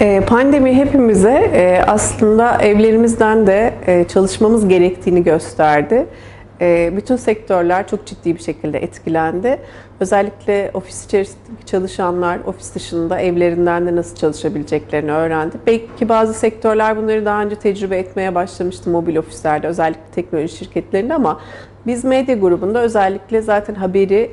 Ee, Pandemi hepimize e, aslında evlerimizden de e, çalışmamız gerektiğini gösterdi. E, Bütün sektörler çok ciddi bir şekilde etkilendi. Özellikle ofis içerisindeki çalışanlar ofis dışında evlerinden de nasıl çalışabileceklerini öğrendi. Belki bazı sektörler bunları daha önce tecrübe etmeye başlamıştı mobil ofislerde, özellikle teknoloji şirketlerinde ama biz medya grubunda özellikle zaten haberi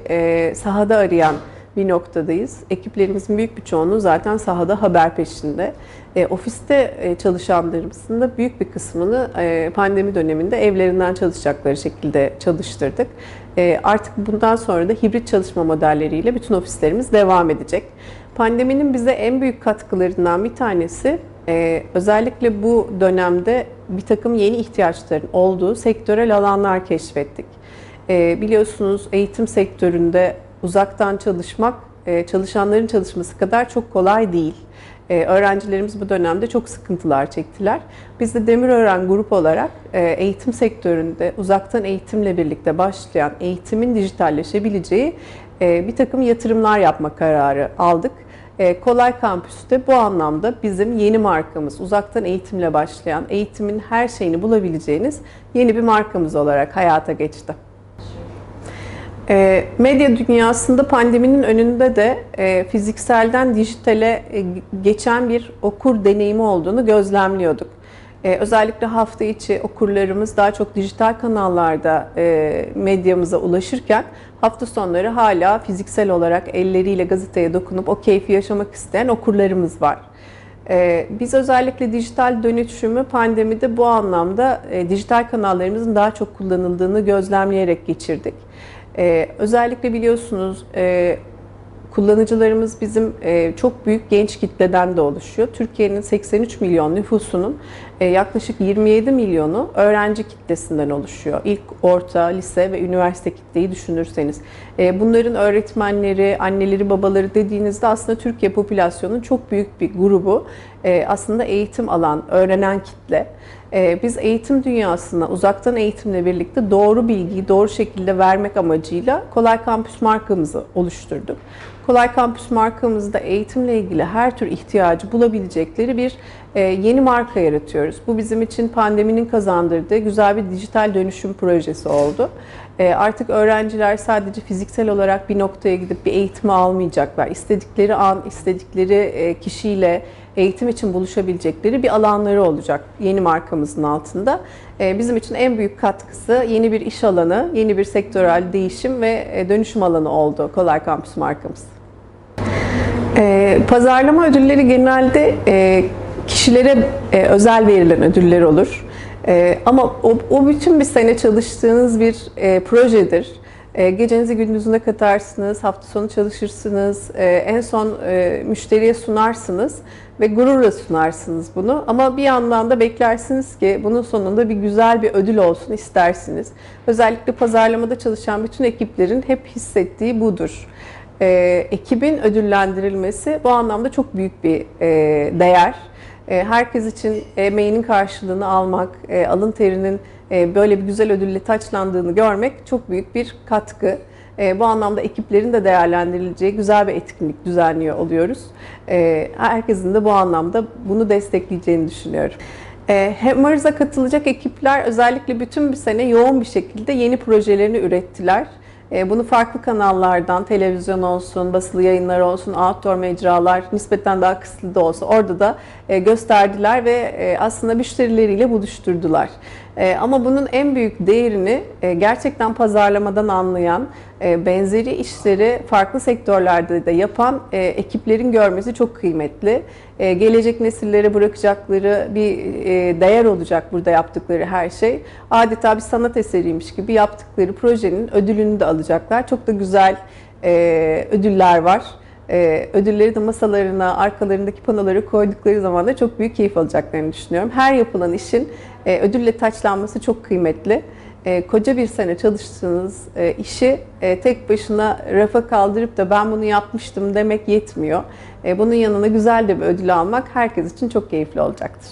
sahada arayan bir noktadayız. Ekiplerimizin büyük bir çoğunluğu zaten sahada haber peşinde. E, ofiste e, çalışanlarımızın da büyük bir kısmını e, pandemi döneminde evlerinden çalışacakları şekilde çalıştırdık. E, artık bundan sonra da hibrit çalışma modelleriyle bütün ofislerimiz devam edecek. Pandeminin bize en büyük katkılarından bir tanesi e, özellikle bu dönemde bir takım yeni ihtiyaçların olduğu sektörel alanlar keşfettik. E, biliyorsunuz eğitim sektöründe uzaktan çalışmak e, çalışanların çalışması kadar çok kolay değil. E, Öğrencilerimiz bu dönemde çok sıkıntılar çektiler. Biz de Demirören grup olarak e, eğitim sektöründe uzaktan eğitimle birlikte başlayan eğitimin dijitalleşebileceği bir takım yatırımlar yapma kararı aldık. E, Kolay Kampüs'te bu anlamda bizim yeni markamız, uzaktan eğitimle başlayan, eğitimin her şeyini bulabileceğiniz yeni bir markamız olarak hayata geçti. E, medya dünyasında pandeminin önünde de e, fizikselden dijitale e, geçen bir okur deneyimi olduğunu gözlemliyorduk. E, özellikle hafta içi okurlarımız daha çok dijital kanallarda medyamıza ulaşırken hafta sonları hala fiziksel olarak elleriyle gazeteye dokunup o keyfi yaşamak isteyen okurlarımız var. Ee, Biz özellikle dijital dönüşümü pandemide bu anlamda dijital kanallarımızın daha çok kullanıldığını gözlemleyerek geçirdik. Ee, Özellikle biliyorsunuz e, kullanıcılarımız bizim e, çok büyük genç kitleden de oluşuyor. Türkiye'nin 83 milyon nüfusunun e, yaklaşık 27 milyonu öğrenci kitlesinden oluşuyor. İlk orta, lise ve üniversite kitleyi düşünürseniz. E, Bunların öğretmenleri, anneleri, babaları dediğinizde aslında Türkiye popülasyonunun çok büyük bir grubu e, aslında eğitim alan, öğrenen kitle. E, Biz eğitim dünyasına uzaktan eğitimle birlikte doğru bilgiyi doğru şekilde vermek amacıyla Kolay Kampüs markamızı oluşturduk. Kolay Kampüs markamızda eğitimle ilgili her tür ihtiyacı bulabilecekleri bir e, yeni marka yaratıyoruz. Bu bizim için pandeminin kazandırdığı güzel bir dijital dönüşüm projesi oldu. E, Artık öğrenciler sadece fiziksel olarak bir noktaya gidip bir eğitimi almayacaklar. İstedikleri an, istedikleri e, kişiyle eğitim için buluşabilecekleri bir alanları olacak yeni markamızın altında. E, Bizim için en büyük katkısı yeni bir iş alanı, yeni bir sektörel değişim ve dönüşüm alanı oldu Kolay Kampüs markamız. Pazarlama ödülleri genelde kişilere özel verilen ödüller olur. E, ama o, o bütün bir sene çalıştığınız bir e, projedir. E, gecenizi gündüzüne katarsınız, hafta sonu çalışırsınız, e, en son e, müşteriye sunarsınız ve gururla sunarsınız bunu. Ama bir yandan da beklersiniz ki bunun sonunda bir güzel bir ödül olsun istersiniz. Özellikle pazarlamada çalışan bütün ekiplerin hep hissettiği budur e, ekibin ödüllendirilmesi bu anlamda çok büyük bir e, değer. E, herkes için emeğinin karşılığını almak, e, alın terinin e, böyle bir güzel ödülle taçlandığını görmek çok büyük bir katkı. Bu anlamda ekiplerin de değerlendirileceği güzel bir etkinlik düzenliyor oluyoruz. Herkesin de bu anlamda bunu destekleyeceğini düşünüyorum. Hemmers'a katılacak ekipler özellikle bütün bir sene yoğun bir şekilde yeni projelerini ürettiler. E, Bunu farklı kanallardan, televizyon olsun, basılı yayınlar olsun, outdoor mecralar, nispeten daha kısıtlı da olsa orada da e, gösterdiler ve e, aslında müşterileriyle buluşturdular. E, Ama bunun en büyük değerini e, gerçekten pazarlamadan anlayan, e, benzeri işleri farklı sektörlerde de yapan ekiplerin görmesi çok kıymetli. Gelecek nesillere bırakacakları bir değer olacak burada yaptıkları her şey. Adeta bir sanat eseriymiş gibi yaptıkları projenin ödülünü de alacaklar. Çok da güzel ödüller var. E, ödülleri de masalarına, arkalarındaki panolara koydukları zaman da çok büyük keyif alacaklarını düşünüyorum. Her yapılan işin e, ödülle taçlanması çok kıymetli. E, koca bir sene çalıştığınız e, işi e, tek başına rafa kaldırıp da ben bunu yapmıştım demek yetmiyor. E, bunun yanına güzel de bir ödül almak herkes için çok keyifli olacaktır.